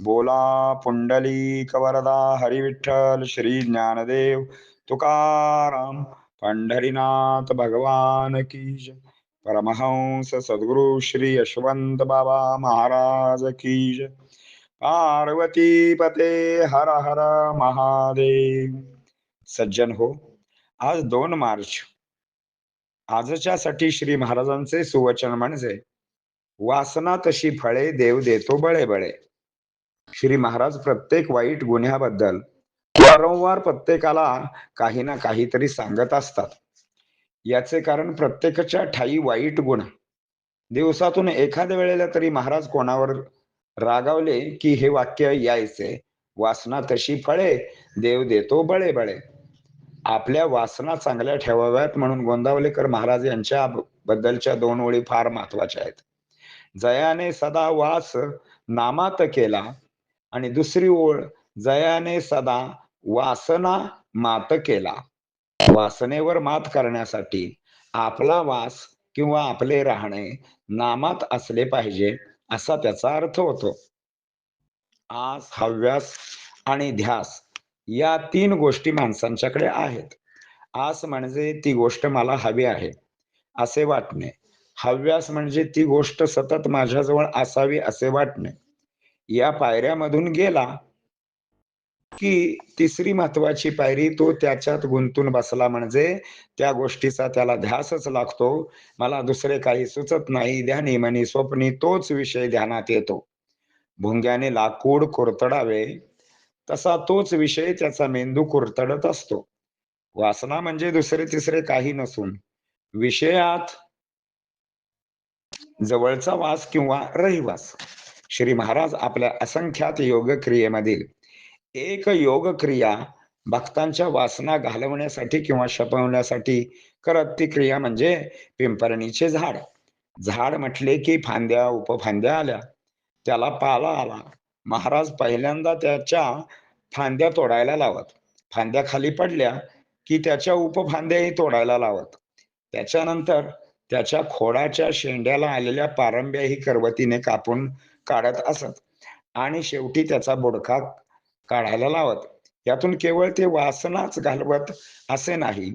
बोला पुंडली वरदा हरिविठ्ठल श्री ज्ञानदेव तुकाराम पंढरीनाथ भगवान की जय. परमहंस सद्गुरु श्री यशवंत बाबा महाराज की जय. पार्वती पते हर हर महादेव. सज्जन हो आज दोन मार्च. आजच्या साठी श्री महाराजांचे सुवचन म्हणजे वासना तशी फळे देव देतो बळे बळे. श्री महाराज प्रत्येक वाईट गुन्ह्याबद्दल वारंवार प्रत्येकाला काही ना काहीतरी सांगत असतात. याचे कारण प्रत्येकाच्या ठाई वाईट गुण. दिवसातून एखाद्या वेळेला तरी महाराज कोणावर रागावले की हे वाक्य यायचे वासना तशी फळे देव देतो बळे बळे. आपल्या वासना चांगल्या ठेवाव्यात म्हणून गोंदावलेकर महाराज यांच्या बद्दलच्या दोन ओळी फार महत्त्वाच्या आहेत. जयाने सदा वास नामात केला आणि दुसरी ओळ जयाने सदा वासना मात केला. वासनेवर मात करण्यासाठी आपला वास किंवा आपले राहणे नामात असले पाहिजे असा त्याचा अर्थ होतो. आस हव्यास आणि ध्यास या तीन गोष्टी माणसांच्याकडे आहेत. आस म्हणजे ती गोष्ट मला हवी आहे असे वाटणे. हव्यास म्हणजे ती गोष्ट सतत माझ्याजवळ असावी असे वाटणे. या पायऱ्यामधून गेला की तिसरी महत्वाची पायरी तो त्याच्यात गुंतून बसला म्हणजे त्या गोष्टीचा त्याला ध्यासच लागतो. मला दुसरे काही सुचत नाही ध्यानी म्हणी स्वप्नी तोच विषय ध्यानात येतो. भुंग्याने लाकूड कुरतडावे तसा तोच विषय त्याचा मेंदू कुरतडत असतो. वासना म्हणजे दुसरे तिसरे काही नसून विषयात जवळचा वास किंवा रहिवास. श्री महाराज आपल्या असंख्यात योग क्रियेमधील एक योग क्रिया भक्तांच्या वासना घालवण्यासाठी किंवा शपवण्यासाठी करत ती क्रिया म्हणजे पिंपरणीचे झाड. झाड म्हटले की फांद्या उपफांद्या आल्या. त्याला पाला आला. महाराज पहिल्यांदा त्याच्या फांद्या तोडायला लावत. फांद्या खाली पडल्या की त्याच्या उपफांद्याही तोडायला लावत. त्याच्यानंतर त्याच्या खोडाच्या शेंड्याला आलेल्या पारंब्याही करवतीने कापून काढत असत. आणि शेवटी त्याचा बुडका काढायला लावत. यातून केवळ ते वासनाच घालवत असे नाही.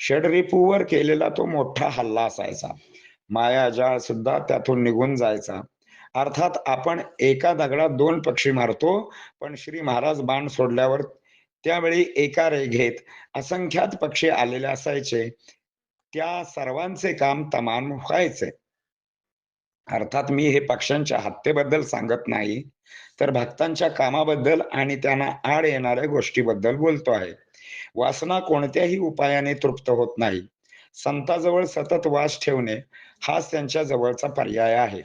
षडरिपूवर केलेला तो मोठा हल्ला असायचा. मायाजाळ सुद्धा त्यातून निघून जायचा. अर्थात आपण एका दगडात दोन पक्षी मारतो पण श्री महाराज बाण सोडल्यावर त्यावेळी एका रेघेत असंख्यात पक्षी आलेले असायचे. त्या सर्वांचे काम तमाम व्हायचे. अर्थात मी हे पक्ष्यांच्या हत्येबद्दल सांगत नाही तर भक्तांच्या कामाबद्दल आणि त्यांना आड येणाऱ्या गोष्टीबद्दल बोलतो आहे. वासना कोणत्याही उपायाने तृप्त होत नाही. संताजवळ सतत वास ठेवणे हाच त्यांच्या जवळचा पर्याय आहे.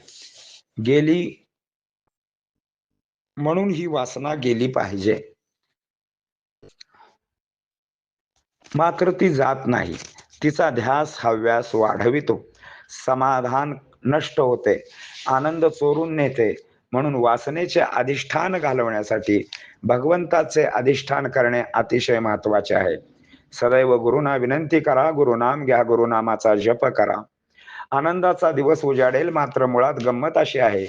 गेली म्हणून ही वासना गेली पाहिजे. मात्र ती जात नाही. तिचा ध्यास हव्यास वाढवितो. समाधान नष्ट होते आनंद चोरून नेते. म्हणून वासनेचे अधिष्ठान घालवण्यासाठी भगवंताचे अधिष्ठान करणे अतिशय महत्त्वाचे आहे. सदैव गुरुना विनंती करा गुरुनाम घ्या गुरुनामाचा जप करा. आनंदाचा दिवस उजाडेल मात्र मुळात गंमत अशी आहे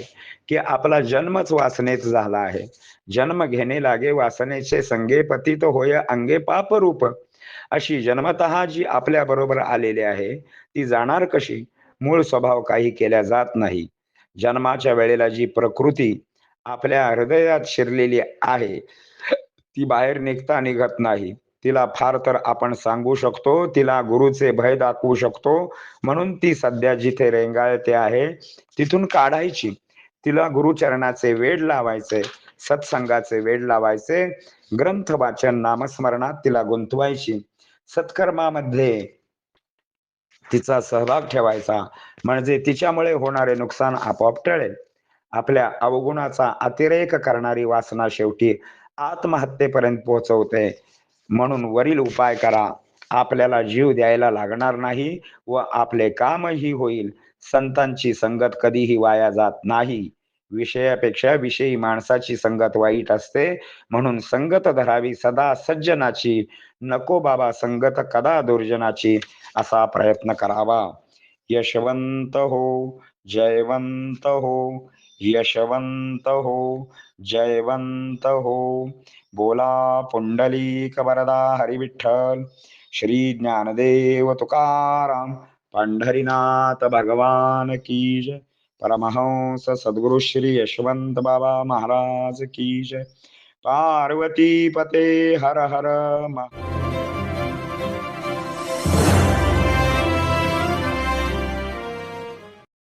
की आपला जन्मच वासनेत झाला आहे. जन्म घेणे लागे वासनेचे संगे पतित होय अंगे पाप रूप. अशी जन्मत जी आपल्या बरोबर आलेली आहे ती जाणार कशी? मूळ स्वभाव काही केल्या जात नाही. जन्माच्या वेळेला जी प्रकृती आपल्या हृदयात शिरलेली आहे ती बाहेर निघता निघत नाही. तिला फार तर आपण सांगू शकतो तिला गुरुचे भय दाखवू शकतो. म्हणून ती सध्या जिथे रेंगाळते आहे तिथून काढायची. तिला गुरुचरणाचे वेड लावायचे सत्संगाचे वेड लावायचे. ग्रंथ वाचन नामस्मरणात तिला गुंतवायची. सत्कर्मामध्ये तिचा सहभाग ठेवायचा. म्हणजे तिच्यामुळे होणारे नुकसान आपोआप टळेल. आपल्या अवगुणाचा अतिरेक करणारी वासना शेवटी आत्महत्येपर्यंत पोहोचवते. म्हणून वरील उपाय करा. आपल्याला जीव द्यायला लागणार नाही व आपले कामही होईल. संतांची संगत कधीही वाया जात नाही. विषयापेक्षा विषयी माणसाची संगत वाईट असते. म्हणून संगत धरावी सदा सज्जनाची. नको बाबा संगत कदा दुर्जनाची असा प्रयत्न करावा. यशवंत हो जयवंत हो यशवंत हो जयवंत हो. बोला पुंडलिक वरदा हरिविठ्ठल श्री ज्ञानदेव तुकाराम पंढरीनाथ भगवान की जय. परमहंस सद्गुरु श्री यशवंत बाबा महाराज की जय। पार्वती पते हर हर महा